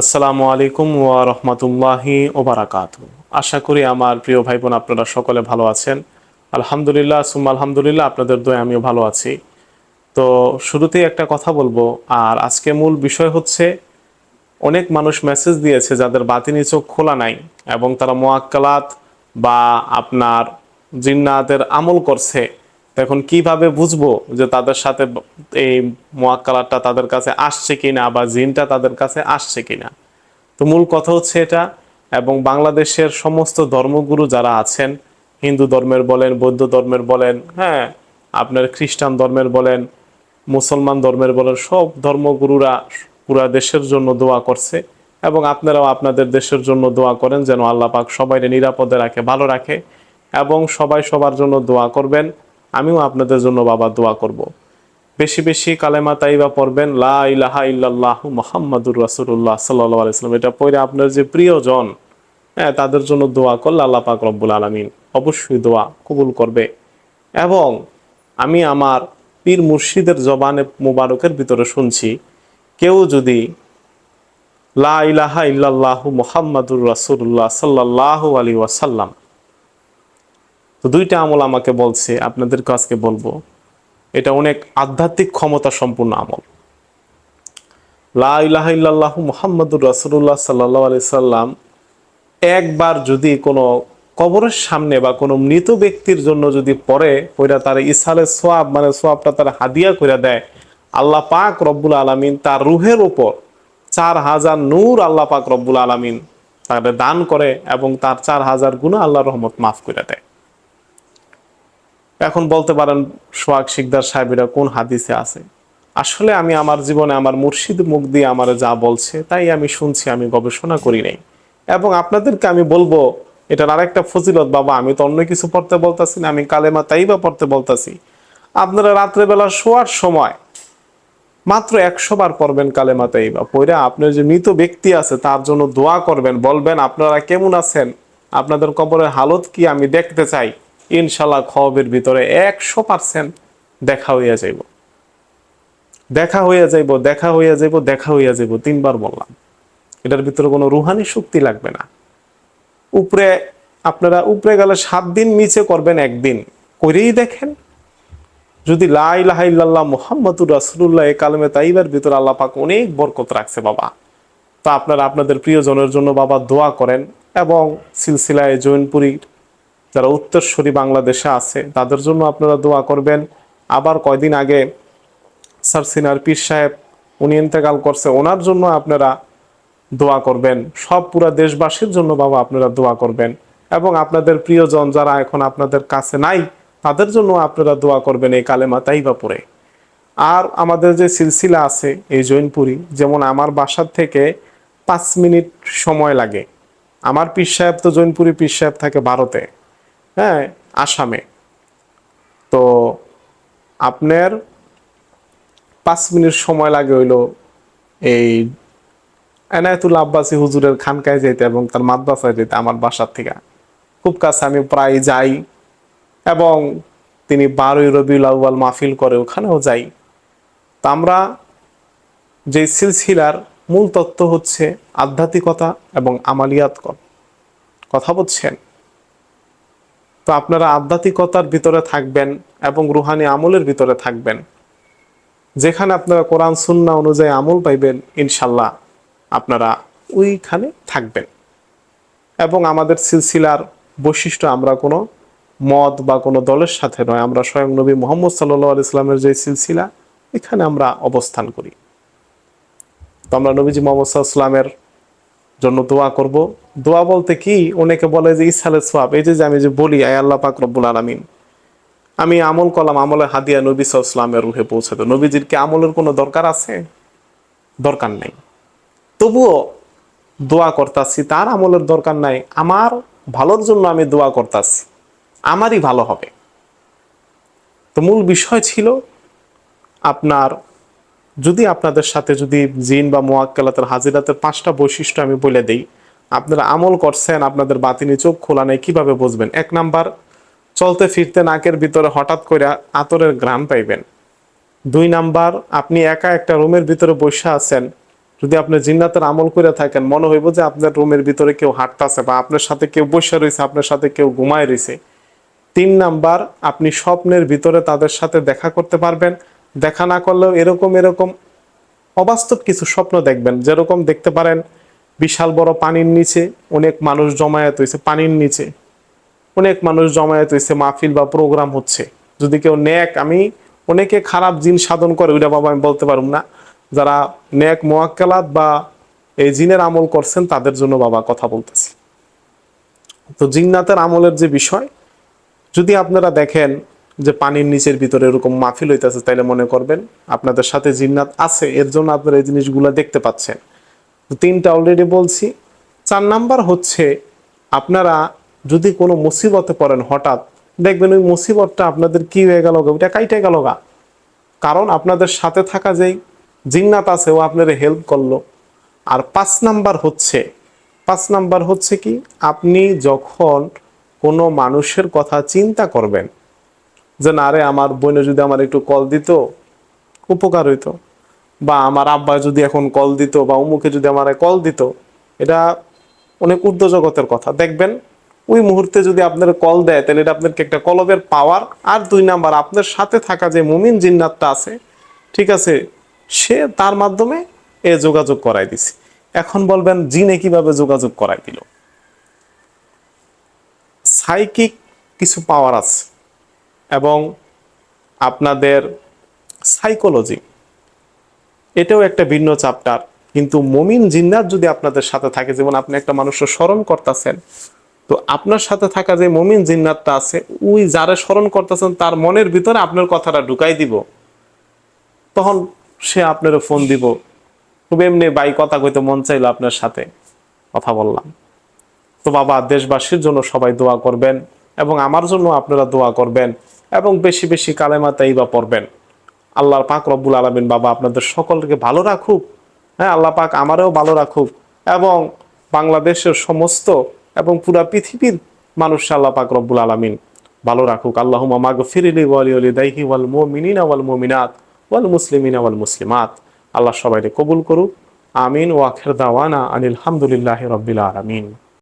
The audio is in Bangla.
আসসালামু আলাইকুম ওয়া রহমতুল্লাহি ওবারাকাত আশা করি আমার প্রিয় ভাই বোন আপনারা সকলে ভালো আছেন। আলহামদুলিল্লাহ, সুম্মা আলহামদুলিল্লাহ, আপনাদের দয়ে আমিও ভালো আছি। তো শুরুতেই একটা কথা বলব, আর আজকে মূল বিষয় হচ্ছে, অনেক মানুষ মেসেজ দিয়েছে যাদের বাতিনি চোখ খোলা নাই এবং তারা মোয়াক্কালাত বা আপনার জিন্নাতের আমল করছে। এখন কীভাবে বুঝব যে তাদের সাথে এই মোয়াক্কালারটা তাদের কাছে আসছে কিনা বা জিনটা তাদের কাছে আসছে কিনা? তো মূল কথা হচ্ছে এটা, এবং বাংলাদেশের সমস্ত ধর্মগুরু যারা আছেন, হিন্দু ধর্মের বলেন, বৌদ্ধ ধর্মের বলেন হ্যাঁ আপনার খ্রিস্টান ধর্মের বলেন, মুসলমান ধর্মের বলেন, সব ধর্মগুরুরা পুরা দেশের জন্য দোয়া করছে, এবং আপনারাও আপনাদের দেশের জন্য দোয়া করেন যেন আল্লাহ পাক সবাই নিরাপদে রাখে, ভালো রাখে, এবং সবাই সবার জন্য দোয়া করবেন। আমিও আপনাদের জন্য বাবা দোয়া করব। বেশি বেশি কালেমা তাইবা পড়বেন, লা ইলাহা ইল্লাল্লাহ মোহাম্মদুর রাসুল্লাহ সাল্লাহ আলাইসলাম এটা পড়ে আপনার যে প্রিয়জন হ্যাঁ তাদের জন্য দোয়া করলে আল্লাহ পাক রব্বুল আলমিন অবশ্যই দোয়া কবুল করবে এবং আমি আমার পীর মুর্শিদের জবানে মুবারকের ভিতরে শুনছি, কেউ যদি লা ইলাহা ইল্লাল্লাহ মোহাম্মদুর রাসুল্লাহ সাল্লাহ আলী ওয়াসাল্লাম তো দুইটা আমল আমাকে বলছে, আপনাদেরকে আজকে বলব। এটা অনেক আধ্যাত্মিক ক্ষমতা সম্পূর্ণ আমল। লা ইলাহা ইল্লাল্লাহ মুহাম্মাদুর রাসূলুল্লাহ সাল্লাল্লাহু আলাইহি সাল্লাম একবার যদি কোনো কবরের সামনে বা কোনো মৃত ব্যক্তির জন্য যদি পড়ে, ওইটা তার ইসালে সোয়াব মানে সোয়াবটা তার হাদিয়া করে দেয়। আল্লাহ পাক রব্বুল আলামিন তার রুহের উপর চার হাজার নূর আল্লাহ পাক রব্বুল আলামিন তাকে দান করে এবং তার চার হাজার গুণা আল্লাহ রহমত মাফ করে দেয়। এখন বলতে পারেন সোহাগ শিকদার সাহেবেরা কোন হাদিসে আছে? আসলে আমি আমার জীবনে আমার মুর্শিদ মুখ দিয়ে আমার যা বলছে, তাই আমি শুনছি, আমি গবেষণা করি নাই। এবং আপনাদেরকে আমি বলব, এটার আরেকটা ফজিলত, বাবা, আমি তো অন্য কিছু পড়তে বলতাছি না, আমি কালেমা তাই বা পড়তে বলতাছি। আপনারা রাত্রেবেলা শোয়ার সময় মাত্র একশো বার পড়বেন কালেমা তাইবা, পইরা আপনার যে মৃত ব্যক্তি আছে, তার জন্য দোয়া করবেন, বলবেন, আপনারা কেমন আছেন? আপনাদের কবরের হালত কি আমি দেখতে চাই? ইনশাল্লাহ খবের ভিতরে একশো পার্সেন্ট দেখা হইয়া যাইব। দেখা হইয়া যাইব, দেখা হইয়া যাইব, দেখা হইয়া যাইব, তিনবার বললাম। এটার ভিতরে কোনো রুহানি শক্তি লাগবে না। উপরে আপনারা উপরে গেলে সাত দিন নিচে করবেন একদিন। করেই দেখেন। যদি লাহ মোহাম্মদুর রাসুল্লাহ এই কালেমে তাইবার ভিতরে আল্লাহ পাক অনেক বরকত রাখছে বাবা। তা আপনারা আপনাদের প্রিয়জনের জন্য বাবা দোয়া করেন এবং সিলসিলায় জৈনপুরীর যারা উত্তরস্বরী বাংলাদেশে আছে, তাদের জন্য আপনারা দোয়া করবেন। আবার কয়দিন আগে স্যার সিনার পীর সাহেব, উনি ইন্তেকাল করছে, ওনার জন্য আপনারা দোয়া করবেন। সব পুরা দেশবাসীর জন্য বাবা আপনারা দোয়া করবেন। এবং আপনাদের প্রিয়জন যারা এখন আপনাদের কাছে নাই, তাদের জন্য আপনারা দোয়া করবেন এই কালেমা তাইবা পড়ে। আর আমাদের যে সিলসিলা আছে এই জৈনপুরি, যেমন আমার বাসার থেকে পাঁচ মিনিট সময় লাগে। আমার পীর সাহেব তো জৈনপুরি পীর সাহেব থাকে ভারতে হ্যাঁ আসামে। তো আপনার পাঁচ মিনিট সময় লাগে হইল এই এনায়তুল আব্বাসী হুজুরের খানকায় যেতে এবং তার মাদ্রাসায় যেতে আমার বাসার থেকে। খুব কাছে আমি প্রায় যাই এবং তিনি বারোই রবিউল আউ্বাল মাহফিল করে ওখানেও যাই। তা আমরা যে সিলসিলার মূল তত্ত্ব হচ্ছে আধ্যাত্মিকতা এবং আমালিয়াত কথা বলছেন? তো আপনারা আধ্যাত্মিকতার ভিতরে থাকবেন এবং রুহানি আমলের ভিতরে থাকবেন। যেখানে আপনারা কোরআন, সুন্না অনুযায়ী আমল পাইবেন, ইনশাল্লাহ আপনারা ওইখানে থাকবেন। এবং আমাদের সিলসিলার বৈশিষ্ট্য, আমরা কোনো মদ বা কোনো দলের সাথে নয়, আমরা স্বয়ং নবী মোহাম্মদ সাল্লা ইসলামের যে সিলসিলা, এখানে আমরা অবস্থান করি। তো আমরা নবীজি মোহাম্মদ সাল্লামের জন্য দোয়া করব। দোয়া বলতে কি? অনেকে বলে যে ইসালে সোয়াব এই যে আমি যে বলি, আয় আল্লাহ পাক রব্বুল আলমিন। আমি আমল করলাম আমলে হাদিয়া নবী সাল্লামের রুহে পৌঁছাতে। নবীজির কি আমলের কোনো দরকার আছে? দরকার নাই। তবুও দোয়া করতাছি, তার আমলের দরকার নাই। আমার ভালোর জন্য আমি দোয়া করতাছি। আমারই ভালো হবে। তো মূল বিষয় ছিল আপনার যদি আপনাদের সাথে যদি জিন বা মোয়াক্কালাতের, হাজিরাতের পাঁচটা বৈশিষ্ট্য আমি বলে দিই, আপনারা আমল করছেন, আপনাদের বাতিনি চোখ খোলা নেই, কীভাবে বুঝবেন? এক নাম্বার, চলতে ফিরতে নাকের ভিতরে হঠাৎ করে আতরের গ্রাম পাইবেন। দুই নাম্বার, আপনি একা একটা রুমের ভিতরে বসে আছেন, যদি আপনি জিন্নাতের আমল করে থাকেন, মনে হইব যে আপনার রুমের ভিতরে কেউ হাঁটতাছে বা আপনার সাথে কেউ বসে রয়েছে আপনার সাথে কেউ ঘুমায় রয়েছে তিন নাম্বার, আপনি স্বপ্নের ভিতরে তাদের সাথে দেখা করতে পারবেন দেখা না করলেও এরকম এরকম অবাস্তব কিছু স্বপ্ন দেখবেন। যেরকম দেখতে পারেন, বিশাল বড় পানির নিচে অনেক মানুষ জমায়েত হয়েছে, পানির নিচে। অনেক মানুষ জমায়েত হয়েছে, মাহফিল বা প্রোগ্রাম হচ্ছে। যদি কেউ ন্যাক আমি অনেকে খারাপ জিন সাধন করে, ওইটা বাবা আমি বলতে পারব না। যারা ন্যাক মোয়াক্কেলাত বা এই জিনের আমল করছেন, তাদের জন্য বাবা কথা বলতেছি। তো জিন্নাতের আমলের যে বিষয়, যদি আপনারা দেখেন যে পানির নিচের ভিতরে এরকম মাহফিল হইতেছে, তাইলে মনে করবেন আপনাদের সাথে জিন্নাত আছে, এর জন্য আপনারা এই জিনিসগুলো দেখতে পাচ্ছেন। তিনটা অলরেডি বলছি। চার নাম্বার হচ্ছে, আপনারা যদি কোনো মুসিবতে পড়েন হঠাৎ, দেখবেন ওই মুসিবতটা আপনাদের কি হয়ে গেল ওইটা কাইটে গেল গা। কারণ আপনাদের সাথে থাকা যেই জিন্নাত আছে, ও আপনার হেল্প করল। আর পাঁচ নাম্বার হচ্ছে, পাঁচ নাম্বার হচ্ছে কি, আপনি যখন কোনো মানুষের কথা চিন্তা করবেন যে না রে, আমার বোনে যদি আমার একটু কল দিত, উপকার হইতো। বা আমার আব্বা যদি এখন কল দিত বা অমুকে যদি আমার কল দিত, এটা অনেক ঊর্ধ্ব জগতের কথা। দেখবেন, ওই মুহূর্তে যদি আপনার কল দেয়, তাহলে এটা আপনাকে একটা কলবের পাওয়ার আর দুই নাম্বার, আপনার সাথে থাকা যে মুমিন জিন্নাতটা আছে, ঠিক আছে, সে তার মাধ্যমে এ যোগাযোগ করাই দিছে। এখন বলবেন, জিনে কীভাবে যোগাযোগ করাই দিল? সাইকিক কিছু পাওয়ার আছে। এবং আপনাদের সাইকোলজি এটাও একটা ভিন্ন চাপ্টার কিন্তু মমিন জিন্নাত যদি আপনাদের সাথে থাকে, যেমন আপনি একটা মানুষের স্মরণ করতেছেন, তো আপনার সাথে থাকা যে মমিন জিন্নাতটা আছে, ওই যারা স্মরণ করতেছেন, তার মনের ভিতরে আপনার কথাটা ঢুকাই দিব। তখন সে আপনারও ফোন দিব। খুব এমনি বাই কথা কইতে মন চাইলো আপনার সাথে কথা বললাম। তো বাবা, দেশবাসীর জন্য সবাই দোয়া করবেন এবং আমার জন্য আপনারা দোয়া করবেন। এবং বেশি বেশি কালেমা তাইবা পড়বেন। আল্লাহর পাক রব্বুল আলমিন বাবা আপনাদের সকলকে ভালো রাখুক হ্যাঁ আল্লাহ পাক আমারও ভালো রাখুক এবং বাংলাদেশের সমস্ত এবং পুরা পৃথিবীর মানুষ আল্লাহ পাক রব্বুল আলমিন ভালো রাখুক। আল্লাহ মাগ ফিরিলি ওয়ালি ওয়ালি দাইহি ওয়াল মুমিনিনা ওয়াল মুমিনাত ওয়াল মুসলিমিনা ওয়াল মুসলিমাত। আল্লাহ সবাইকে কবুল করুক। আমিন। ওয়াখের দাওয়ানা আনিল হামদুলিল্লাহ রব্বিল আলমিন।